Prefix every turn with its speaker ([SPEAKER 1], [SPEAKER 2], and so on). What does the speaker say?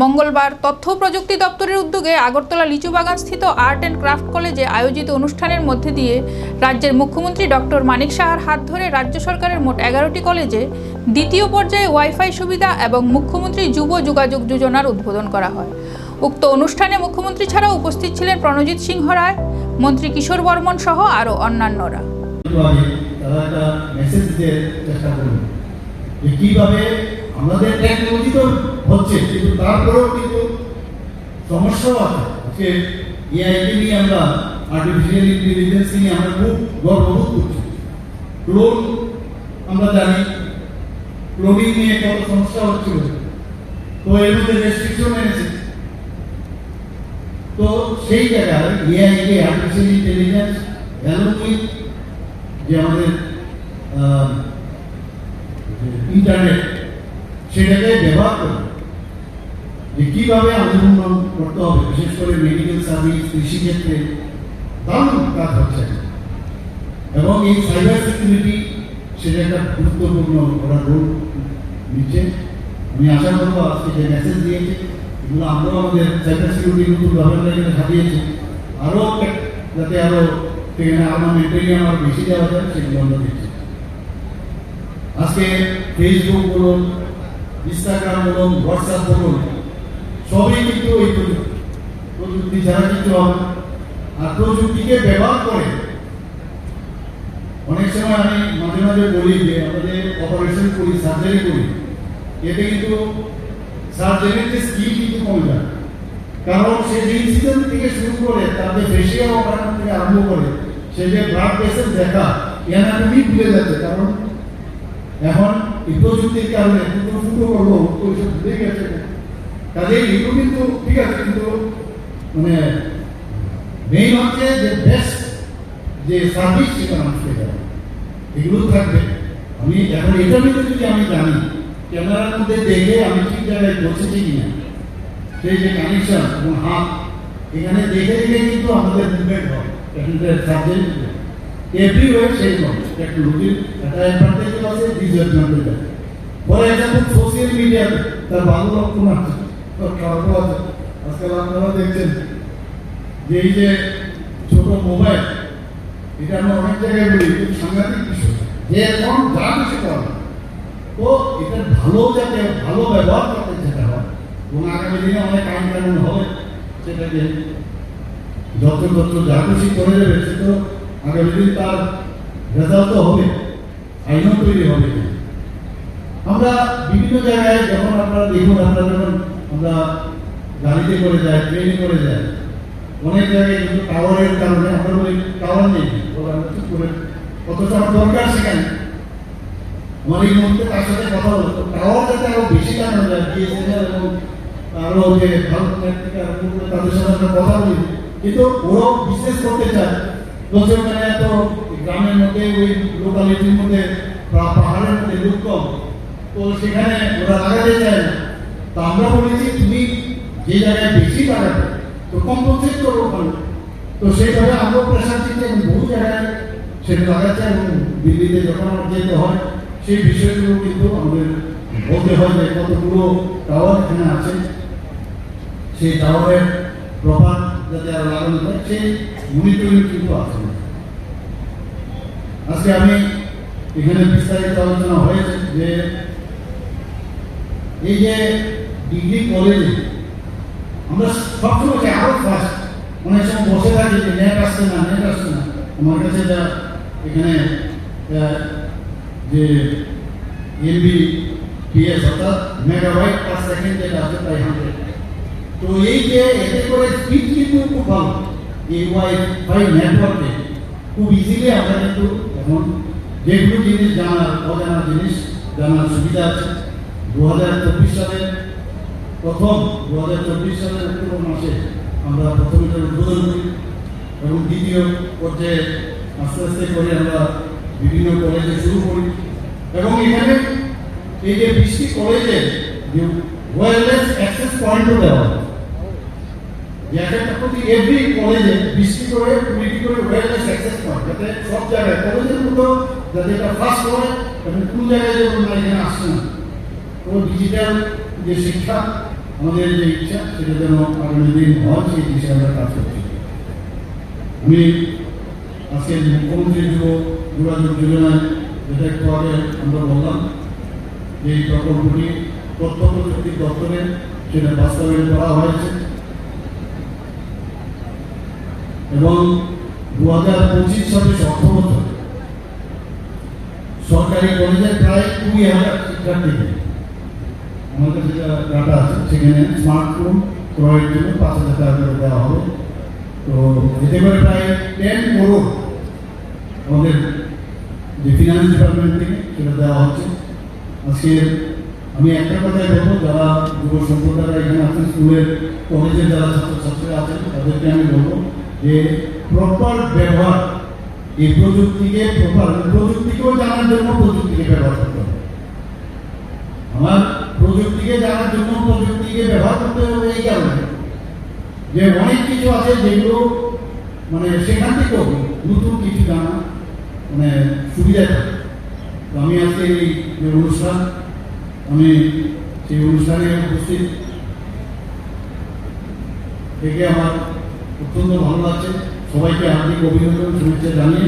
[SPEAKER 1] মঙ্গলবার তথ্য প্রযুক্তি দপ্তরের উদ্যোগে আগরতলা লিচুবাগান স্থিত আর্ট অ্যান্ড ক্রাফট কলেজে আয়োজিত অনুষ্ঠানের মধ্যে দিয়ে রাজ্যের মুখ্যমন্ত্রী ডক্টর মানিক সাহার হাত ধরে রাজ্য সরকারের মোট এগারোটি কলেজে দ্বিতীয় পর্যায়ে ওয়াইফাই সুবিধা এবং মুখ্যমন্ত্রী যুব যোগাযোগ যোজনার উদ্বোধন করা হয়। উক্ত অনুষ্ঠানে মুখ্যমন্ত্রী ছাড়াও উপস্থিত ছিলেন প্রণজিৎ সিংহ রায়, মন্ত্রী কিশোর বর্মন সহ আরও অন্যান্যরা।
[SPEAKER 2] আমাদের টেকনোলজি তো হচ্ছে, কিন্তু তারপরেও কিন্তু সমস্যাও আছে। আজকে নিয়ে আমরা আর্টিফিশিয়াল ইন্টেলিজেন্স নিয়ে আমরা খুব গর্ববোধ করছি। ক্লোন আমরা জানি ক্লোনিং নিয়ে কত সমস্যা হচ্ছিল। তো এর মধ্যে রেস্ট্রিকশন এনেছে, তো সেই জায়গায় এআইকে আর্টিফিশিয়াল ইন্টেলিজেন্স অ্যালং উইথ যে আমাদের ইন্টারনেট সেটাকে ব্যবহার করে। যে কীভাবে আন্দোলন করতে হবে, বিশেষ করে মেডিকেল সার্ভিস কৃষিক্ষেত্রে, দারুণ কাজ হচ্ছে। এবং এই সাইবার সিকিউরিটি সেটা একটা গুরুত্বপূর্ণ ওরা রোল নিচ্ছে। আমি আশা করব আজকে যে মেসেজ দিয়েছে, এগুলো আমরাও আমাদের সাইবার সিকিউরিটি নতুন গভর্নমেন্ট এখানে সাজিয়েছে আরও যাতে আরও সেখানে আমার মেটেরিয়াল আমার বেশি দেওয়া যায়, সেগুলো আমরা দিচ্ছি আজকে ফেসবুক বলুন ইনস্টাগ্রাম বলুন হোয়াটসঅ্যাপ বলুন। সবই কিন্তু ওই প্রযুক্তি ছাড়া কিন্তু আর প্রযুক্তিকে ব্যবহার করে। অনেক সময় আমি মাঝে মাঝে বলি যে আমাদের অপারেশন করি সার্জারি করি। এতে কিন্তু সার্জারির যে স্কিল কিন্তু কমে যায়। কারণ সে যে ইনসিডেন্ট থেকে শুরু করে তাদের ফেসিয়াল অপারেশন থেকে আরম্ভ করে, সে যে ব্লাড প্রেশার দেখা এনাটমি ভুলে যাচ্ছে। কারণ এখন এই প্রযুক্তির কারণে দুটো ফুটো করব ওইসব ভুলে গেছে। কাজে এগুলো কিন্তু ঠিক আছে, কিন্তু মানে মেইন হচ্ছে যে বেস্ট যে সার্ভিস সেটা মানুষকে দেওয়া এগুলো থাকবে। আমি এখন এটা নিয়ে যদি আমি জানি, ক্যামেরার মধ্যে দেখে আমি ঠিক জায়গায় পৌঁছেছি কিনা, সেই যে কানেকশন এবং হাত, এখানে দেখে দেখে কিন্তু আমাদের মুভমেন্ট হয়। পেশেন্টের সার্জারি এভরিওয়ার সেই নয় টেকনোলজির একটা অ্যাডভান্টেজ আছে ডিসঅ্যাডভান্টেজ আছে ফর এক্সাম্পল সোশ্যাল মিডিয়াতে তার ভালো লক্ষণ আছে তার খারাপও আছে আজকাল আপনারা দেখছেন যে এই যে ছোট মোবাইল এটা আমরা অনেক জায়গায় বলি খুব সাংঘাতিক বিষয়। যে এখন যা কিছু করা। তো এটা ভালো যাতে, ভালো ব্যবহার করতে যেতে হয়। এবং আগামী দিনে অনেক আইন কানুন হবে। সেটাকে যত তথ্য যা খুশি করে দেবে, সে তো আগামী দিন তার রেজাল্ট তো হবে। আইনও তৈরি হবে। আমরা বিভিন্ন জায়গায় যখন আপনারা দেখুন আমরা যখন আমরা গাড়িতে করে যাই ট্রেনে করে যাই অনেক জায়গায় কিন্তু টাওয়ারের কারণে আমরা বলি টাওয়ার নেই। করে অথচ আমার দরকার সেখানে। এই মুহূর্তে তার সাথে কথা হলো তো টাওয়ার যাতে আরও বেশি লাগানো যায় বিএসএনএল এবং আরও যে ভারত থেকে আরম্ভ তাদের সাথে আমরা কথা বলি। কিন্তু ওরাও বিজনেস করতে চায়। বলছে মানে এত গ্রামের মধ্যে, ওই লোকালিটির মধ্যে, বা পাহাড়ের মধ্যে কম। তো সেখানে ওরা লাগাতে চায় না। তো আমরা বলেছি, তুমি যে জায়গায় বেশি লাগাবে, তো কম কম্পোজিট করব ওখানে তো সেইভাবে আমরা প্রেশার দিচ্ছি বহু জায়গায় সেটা লাগাচ্ছে এবং দিল্লিতে যখন যেতে হয়, সেই বিষয়গুলো কিন্তু আমাদের বলতে হয় যে কতগুলো টাওয়ার এখানে আছে। সেই টাওয়ারের প্রভাব যাতে আরও লাগানো যায়, সেই মনিটরিং কিন্তু আছে। আজকে আমি এখানে বিস্তারিত আলোচনা হয়েছে যে এই যে ডিগ্রি কলেজে আমরা সবসময় চাই আরও ফার্স্ট অনেক সময় বসে থাকি যে নেট আসছে না নেট আসছে না আমার কাছে যা এখানে আহ, যে এমবি পিএস অর্থাৎ মেগাবাইট পার সেকেন্ড যেটা আছে প্রায় হান্ড্রেড তো এই যে এতে করে স্পিড কিন্তু খুব ভালো এই ওয়াইফাই নেটওয়ার্কে খুব ইজিলি আমরা কিন্তু এখন যেগুলো জিনিস জানার অজানা জিনিস, জানার সুবিধা আছে। দু হাজার চব্বিশ সালে প্রথম দু হাজার চব্বিশ সালের অক্টোবর মাসে আমরা প্রথম এটা উদ্বোধন করি, এবং দ্বিতীয় পর্যায়ে আস্তে আস্তে করে আমরা বিভিন্ন কলেজে শুরু করি। এবং এখানে এই যে বৃষ্টি কলেজে ওয়্যারলেস অ্যাক্সেস পয়েন্টও দেওয়া হয় এভরি কলেজে বৃষ্টি করে কুড়িটি করে ওয়্যারলেস যাতে সব জায়গায় কলেজের মতো যাতে এটা ফার্স্ট হয় এবং কোন জায়গায় যেমন না এখানে আসছে না কোনো ডিজিটাল যে শিক্ষা, আমাদের যে ইচ্ছা, সেটা যেন আগামী দিন হয়, সেই দিশে আমরা কাজ করছি। আমি আজকে মুখ্যমন্ত্রী যুব যোগাযোগ যোজনায় যেটা একটু আগে আমরা বললাম, যে এই প্রকল্পটি তথ্য প্রযুক্তি দপ্তরে সেটা বাস্তবায়ন করা হয়েছে। এবং দু হাজার পঁচিশ সালে অর্থ বছর সরকারি কলেজের প্রায় কুড়ি হাজার শিক্ষার্থীকে আমার কাছে যেটা ডাটা আছে, সেখানে স্মার্টফোন ক্রয়ের জন্য পাঁচ হাজার টাকা করে দেওয়া হবে। তো এতে করে প্রায় টেন করোড় আমাদের যে ফিনান্স ডিপার্টমেন্ট থেকে সেটা দেওয়া হচ্ছে। আজকে আমি একটা কথাই বলব, যারা যুব সম্প্রদায়রা এখানে আছেন, স্কুলের কলেজের যারা ছাত্রছাত্রীরা আছেন, তাদেরকে আমি বলব যে প্রপার ব্যবহার এই প্রযুক্তিকে প্রপার প্রযুক্তিকেও জানার জন্য প্রযুক্তিকে ব্যবহার করতে হবে। আমার প্রযুক্তিকে জানার জন্য প্রযুক্তিকে ব্যবহার করতে হবে এই কারণে। যে অনেক কিছু আছে যেগুলো মানে সেখান থেকেও নতুন কিছু জানা মানে সুবিধা থাকে তো আমি আজকে এই যে অনুষ্ঠান, আমি সেই অনুষ্ঠানে উপস্থিত থেকে আমার অত্যন্ত ভালো লাগছে সবাইকে আন্তরিক অভিনন্দন শুভেচ্ছা জানিয়ে